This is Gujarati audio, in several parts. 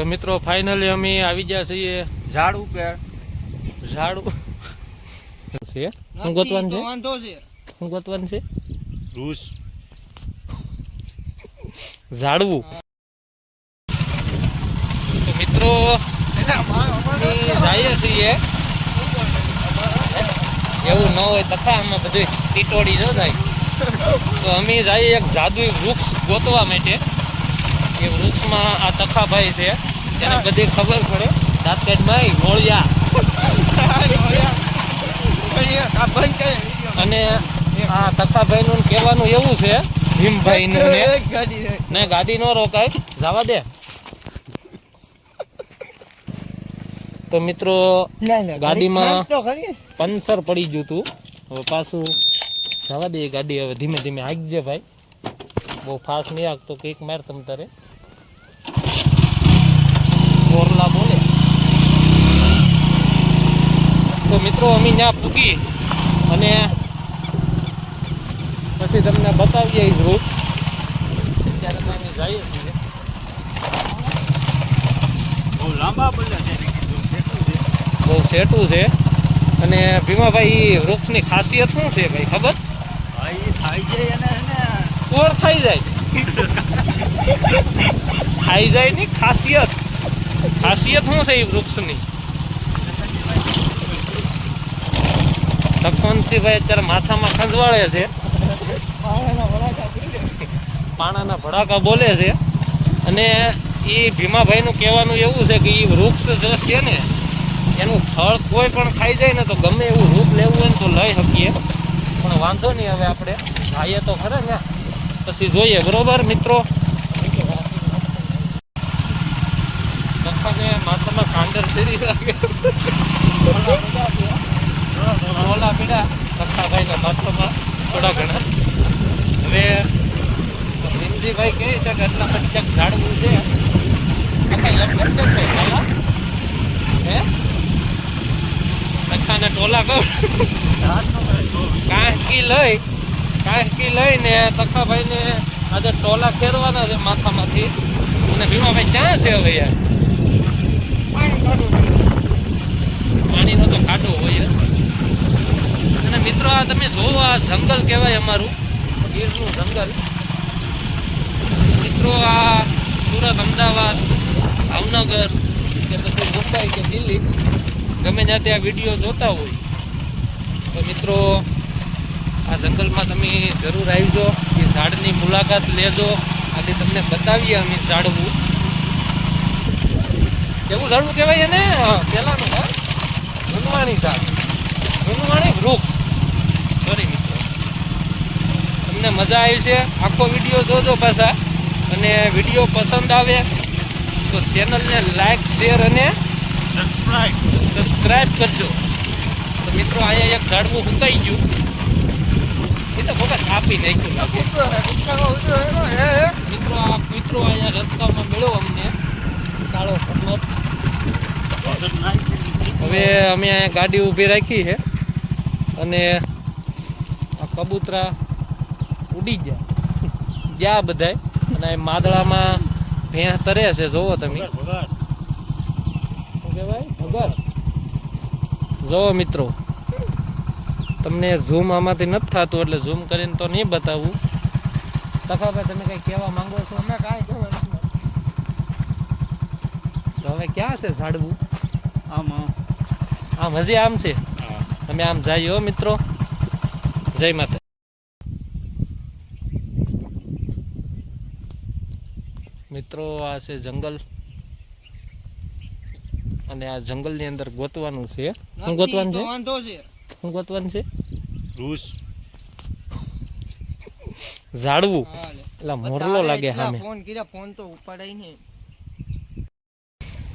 તો મિત્રો ફાઇનલી અમે આવી ગયા છીએ. ઝાડ ઉપર. ઝાડ છે? શું ગોતવાનું છે? વાંધો છે. શું ગોતવાનું છે? રૂસ ઝાડવું. તો મિત્રો જઈએ છીએ. એવું ન હોય તથા અમે બધું ટીટોડી ન જાય તો અમે જઈએ એક જાદુ વૃક્ષ ગોતવા માટે. એ વૃક્ષમાં આ તખાભાઈ છે. એને બધી ખબર પડે. દાંતકાઢમાં મોળિયા. અને આ તખાભાઈનું કહેવાનું એવું છે ભીમભાઈનું ને. ને ગાડી નો રોકાય. જવા દે. તો મિત્રો ના ના ગાડીમાં- પંચર પડી ગયું હતું. હવે પાછું જવા દે ગાડી. હવે ધીમે ધીમે હાકજે ભાઈ. બહુ ફાસ્ટ નહીં હાંકતો કેક માર તમ તારે ઓરલા બોલે તો મિત્રો અમે ત્યાં પૂગી અને પછી તમને બતાવીએ એ ગ્રુપ ત્યારે તો અમે જઈએ છીએ. બહુ લાંબા પડ્યા છે બહુ સેટું છે. અને ભીમાભાઈ વૃક્ષની ખાસિયત શું છે ભાઈ ખબર? ભાઈ એ થાય અને કોર ખાઈ જાય? ખાઈ જાય ની ખાસિયત. ખાસિયત શું છે એ વૃક્ષની? તખવંતસિંહભાઈ અત્યારે માથામાં ખંજવાળે છે. પાણાના ભડાકા બોલે છે. અને એ ભીમાભાઈનું કહેવાનું એવું છે કે એ વૃક્ષ જે છે ને, એનું ફળ કોઈ પણ ખાઈ જાય ને તો ગમે એવું રૂપ લેવું હોય ને તો લઈ શકીએ. પણ વાંધો નહીં હવે આપણે. ખાઈએ તો ખરે ને. પછી જોઈએ, બરોબર મિત્રો? માથામાં કાંડર શેરી લાગે. ઓલા પીડા લખાભાઈના માથામાં થોડા ઘણા. હવે હિન્દીભાઈ કહે છે કે એટલા ક્યાંક ઝાડવું છે? હે? લખાને ટોલા કહું. કાંકી લઈ, કાંકી લઈને તખાભાઈને આજે ટોલા ખેરવાના છે માથામાંથી. અને ભીમાભાઈ ક્યાં છે હવે યાર પાણી કાઢું. પાણીનો તો ખાડો હોય જ. અને મિત્રો આ તમે જોવો, આ જંગલ કહેવાય અમારું, ગીરનું જંગલ. મિત્રો, આ સુરત, અમદાવાદ, ભાવનગર, કે પછી મુંબઈ કે દિલ્હી, ગમે ત્યાં વીડિયો જોતા હોય. તો મિત્રો, આ જંગલમાં તમે જરૂર આવજો, એ ઝાડની મુલાકાત લેજો. આજે તમને બતાવીએ અમે ઝાડવું. કેવું ઝાડવું કહેવાય એને? પહેલાંનું, હા. હનુમાણી ઝાડ. હનુમાણી વૃક્ષ. સોરી મિત્રો. તમને મજા આવી છે? આખો વીડિયો જોજો પાછા. અને વીડિયો પસંદ આવે તો ચેનલને લાઈક શેર અને સબસ્ક્રાઈબ સબસ્ક્રાઈબ કરજો. તો મિત્રો અહીંયા એક ઝાડવું ઉતાઈ ગયું. એ તો ફોકસ આપી નાખ્યું લાગે. મિત્રો આ મિત્રો અહીંયા રસ્તામાં મળ્યો અમને. કાળો હવે અમે અહીંયા ગાડી ઊભી રાખી છે. અને કબૂતરા ઉડી ગયા. ગયા બધાય. અને માદળામાં ભેંસ તરે છે જોવો તમે. શું કહેવાય? ભગર જોવો મિત્રો. તમને ઝૂમ આમાંથી નથી થતું એટલે ઝૂમ કરીને તો નહીં બતાવું. તફાભાઈ તમે કંઈ કહેવા માંગો છો? અમે કાંઈ કહેવા હવે ક્યાં છે ઝાડવું? આમ. આમ હજી આમ છે? તમે આમ જાય હો મિત્રો. જય માતા મિત્રો આ છે જંગલ. અને આ જંગલની અંદર ગોતવાનું છે. શું ગોતવાનું છે? વાંધો છે. શું ગોતવાનું છે? રૂસ ઝાડવું. એટલે મોરલો લાગે સામે. ફોન કર્યા ફોન તો ઉપાડાય નહીં.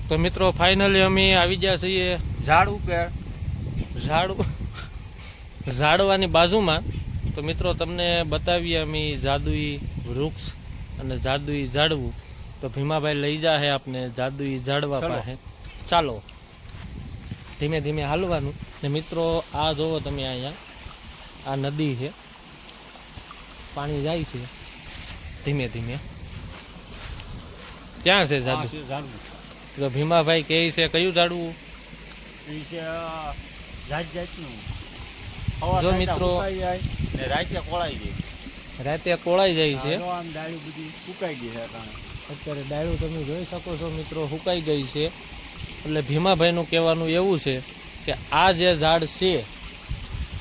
તો મિત્રો ફાઇનલી અમે આવી ગયા છીએ. ઝાડ ઉપર. ઝાડ ઝાડવાની બાજુમાં તો મિત્રો તમને બતાવીએ અમે જાદુઈ વૃક્ષ અને જાદુઈ ઝાડવું. તો ભીમાભાઈ લઈ જાહે આપને જાદુઈ ઝાડવા પાસે. ચાલો. ધીમે ધીમે હાલવાનું. ને મિત્રો આ જોવો તમે અહીંયા. આ નદી છે. પાણી જાય છે. ધીમે ધીમે. ક્યાં છે જાદુ? ભીમાભાઈ કહે છે કયું ઝાડવું? જાત જાતનું. હવા જો મિત્રો- ને રાતે કોળાઈ જાય. રાતે કોળાઈ જાય છે. આમ ડાળી બધી સુકાઈ ગઈ છે અત્યારે ડાળું તમે જોઈ શકો છો મિત્રો સુકાઈ ગઈ છે. એટલે ભીમાભાઈનું કહેવાનું એવું છે કે આ જે ઝાડ છે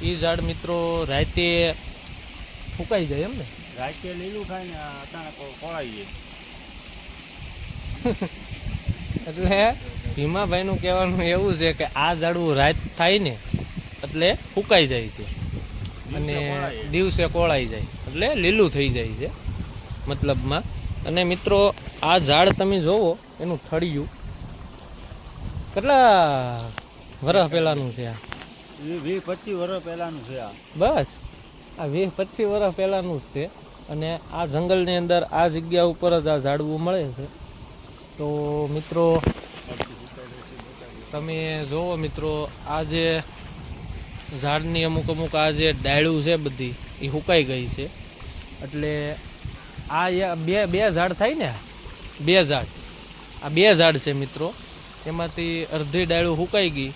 એ ઝાડ મિત્રો રાતે ફૂંકાઈ જાય એમ ને? રાતે લીલું ખાય ને આ અટાણે કો- કોળાઈ જાય. એટલે ભીમાભાઈનું કહેવાનું એવું છે કે આ ઝાડવું રાત થાય ને એટલે ફૂંકાઈ જાય છે. અને દિવસે કોળાઈ જાય. એટલે લીલું થઈ જાય છે મતલબમાં. અને મિત્રો આ ઝાડ તમે જોવો એનું થળિયું કેટલા વર્ષ પહેલાનું છે આ? વીસ પચીસ વર્ષ પહેલાનું છે આ. બસ. આ વીસ પચીસ વર્ષ પહેલાનું જ છે. અને આ જંગલની અંદર આ જગ્યા ઉપર જ આ ઝાડવું મળે છે. તો મિત્રો તમે જોવો મિત્રો આ જે ઝાડની અમુક અમુક આ જે ડાયડું છે બધી, એ સુકાઈ ગઈ છે. એટલે આ બે બે ઝાડ થાય ને? બે ઝાડ. આ બે ઝાડ છે મિત્રો. એમાંથી અડધી ડાયડું સુકાઈ ગઈ.